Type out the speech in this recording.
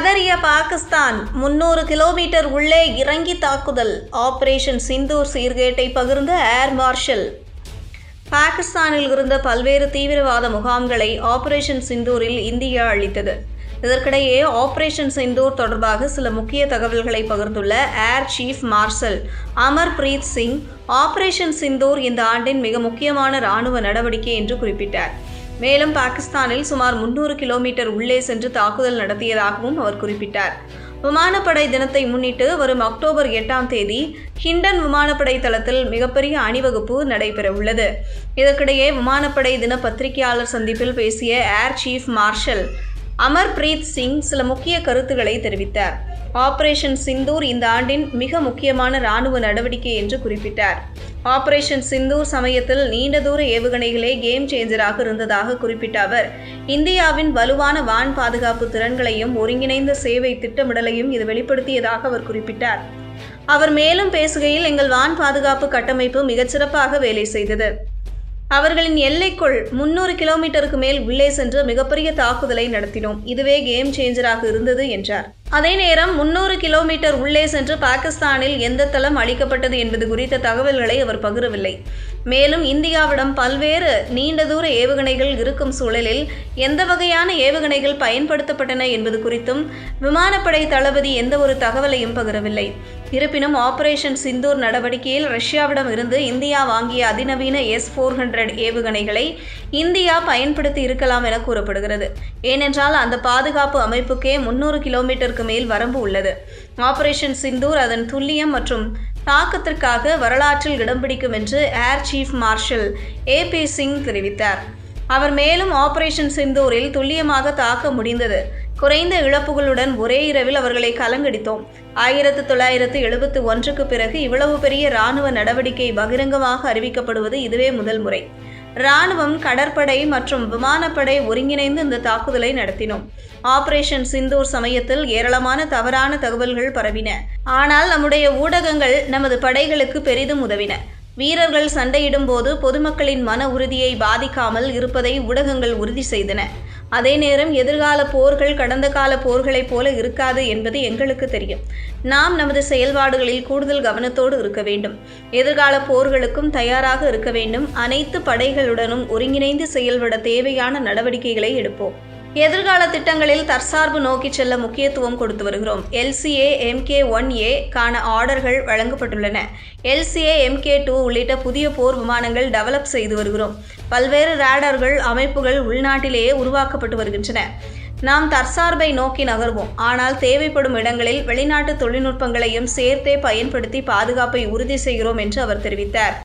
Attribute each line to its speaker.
Speaker 1: கதறிய பாகிஸ்தான் முன்னூறு கிலோமீட்டர் உள்ளே இறங்கி தாக்குதல். ஆபரேஷன் சிந்தூர் சீர்கேட்டை பகிர்ந்த ஏர் மார்ஷல். பாகிஸ்தானில் இருந்த பல்வேறு தீவிரவாத முகாம்களை ஆபரேஷன் சிந்தூரில் இந்தியா அளித்தது இதற்கிடையே ஆபரேஷன் சிந்தூர் தொடர்பாக சில முக்கிய தகவல்களை பகிர்ந்துள்ள Air Chief Marshal Amarpreet Singh Operation Sindoor இந்த ஆண்டின் மிக முக்கியமான ராணுவ நடவடிக்கை என்று குறிப்பிட்டார். மேலும் பாகிஸ்தானில் சுமார் முன்னூறு கிலோமீட்டர் உள்ளே சென்று தாக்குதல் நடத்தியதாகவும் அவர் குறிப்பிட்டார். விமானப்படை தினத்தை முன்னிட்டு வரும் அக்டோபர் எட்டாம் தேதி ஹிண்டன் விமானப்படை தளத்தில் மிகப்பெரிய அணிவகுப்பு நடைபெறவுள்ளது. இதற்கிடையே விமானப்படை தின பத்திரிகையாளர் சந்திப்பில் பேசிய Air Chief Marshal Amarpreet Singh சில முக்கிய கருத்துக்களை தெரிவித்தார். ஆபரேஷன் சிந்தூர் இந்த ஆண்டின் மிக முக்கியமான ராணுவ நடவடிக்கை என்று குறிப்பிட்டார். ஆபரேஷன் சிந்தூர் சமயத்தில் நீண்ட தூர ஏவுகணைகளே கேம் சேஞ்சராக இருந்ததாக குறிப்பிட்ட அவர் இந்தியாவின் வலுவான வான் பாதுகாப்பு திறன்களையும் ஒருங்கிணைந்த சேவை திட்டமிடலையும் இது வெளிப்படுத்தியதாக அவர் குறிப்பிட்டார். அவர் மேலும் பேசுகையில் எங்கள் வான் பாதுகாப்பு கட்டமைப்பு மிகச்சிறப்பாக வேலை செய்தது. அவர்களின் எல்லைக்குள் முன்னூறு கிலோமீட்டருக்கு மேல் உள்ளே சென்று மிகப்பெரிய தாக்குதலை நடத்தினோம். இதுவே கேம் சேஞ்சராக இருந்தது என்றார். அதே நேரம் முன்னூறு கிலோமீட்டர் உள்ளே சென்று பாகிஸ்தானில் எந்த தளம் அளிக்கப்பட்டது என்பது குறித்த தகவல்களை அவர் பகிரவில்லை. மேலும் இந்தியாவிடம் பல்வேறு நீண்ட தூர ஏவுகணைகள் இருக்கும் சூழலில் எந்த வகையான ஏவுகணைகள் பயன்படுத்தப்பட்டன என்பது குறித்தும் விமானப்படை தளபதி எந்த ஒரு தகவலையும் பகிரவில்லை. இருப்பினும் ஆபரேஷன் சிந்தூர் நடவடிக்கையில் ரஷ்யாவிடம் இருந்து இந்தியா வாங்கிய அதிநவீன எஸ் ஃபோர் ஹண்ட்ரட் ஏவுகணைகளை இந்தியா பயன்படுத்தி இருக்கலாம் என கூறப்படுகிறது. ஏனென்றால் அந்த பாதுகாப்பு அமைப்புக்கே முன்னூறு கிலோமீட்டருக்கு மேல் வரம்பு உள்ளது. ஆபரேஷன் சிந்தூர் அதன் துல்லியம் மற்றும் தாக்கத்திற்காக வரலாற்றில் இடம் பிடிக்கும் என்று Air Chief Marshal A P Singh தெரிவித்தார். அவர் மேலும் ஆபரேஷன் சிந்தூரில் துல்லியமாக தாக்க முடிந்தது. குறைந்த இழப்புகளுடன் ஒரே இரவில் அவர்களை கலங்கடித்தோம். ஆயிரத்து தொள்ளாயிரத்து எழுபத்து ஒன்றுக்கு பிறகு இவ்வளவு பெரிய இராணுவ நடவடிக்கை பகிரங்கமாக அறிவிக்கப்படுவது இதுவே முதல் முறை. இராணுவம் கடற்படை மற்றும் விமானப்படை ஒருங்கிணைந்து இந்த தாக்குதலை நடத்தினோம். ஆபரேஷன் சிந்தூர் சமயத்தில் ஏராளமான தவறான தகவல்கள் பரவின. ஆனால் நம்முடைய ஊடகங்கள் நமது படைகளுக்கு பெரிதும் உதவின. வீரர்கள் சண்டையிடும் போது பொதுமக்களின் மன உறுதியை பாதிக்காமல் இருப்பதை ஊடகங்கள் உறுதி செய்தன. அதே நேரம் எதிர்கால போர்கள் கடந்த கால போர்களைப் போல இருக்காது என்பது எங்களுக்கு தெரியும். நாம் நமது செயல்பாடுகளில் கூடுதல் கவனத்தோடு இருக்க வேண்டும். எதிர்கால போர்களுக்கும் தயாராக இருக்க வேண்டும். அனைத்து படைகளுடனும் ஒருங்கிணைந்து செயல்பட தேவையான நடவடிக்கைகளை எடுப்போம். எதிர்கால திட்டங்களில் தற்சார்பு நோக்கி செல்ல முக்கியத்துவம் கொடுத்து வருகிறோம். எல்சிஏ எம்கே ஒன் ஏ கான ஆர்டர்கள் வழங்கப்பட்டுள்ளன. எல்சிஏ எம்கே டூ உள்ளிட்ட புதிய போர் விமானங்கள் டெவலப் செய்து வருகிறோம். பல்வேறு ரேடர்கள் அமைப்புகள் உள்நாட்டிலேயே உருவாக்கப்பட்டு வருகின்றன. நாம் தற்சார்பை நோக்கி நகர்வோம். ஆனால் தேவைப்படும் இடங்களில் வெளிநாட்டு தொழில்நுட்பங்களையும் சேர்த்தே பயன்படுத்தி பாதுகாப்பை உறுதி செய்கிறோம் என்று அவர் தெரிவித்தார்.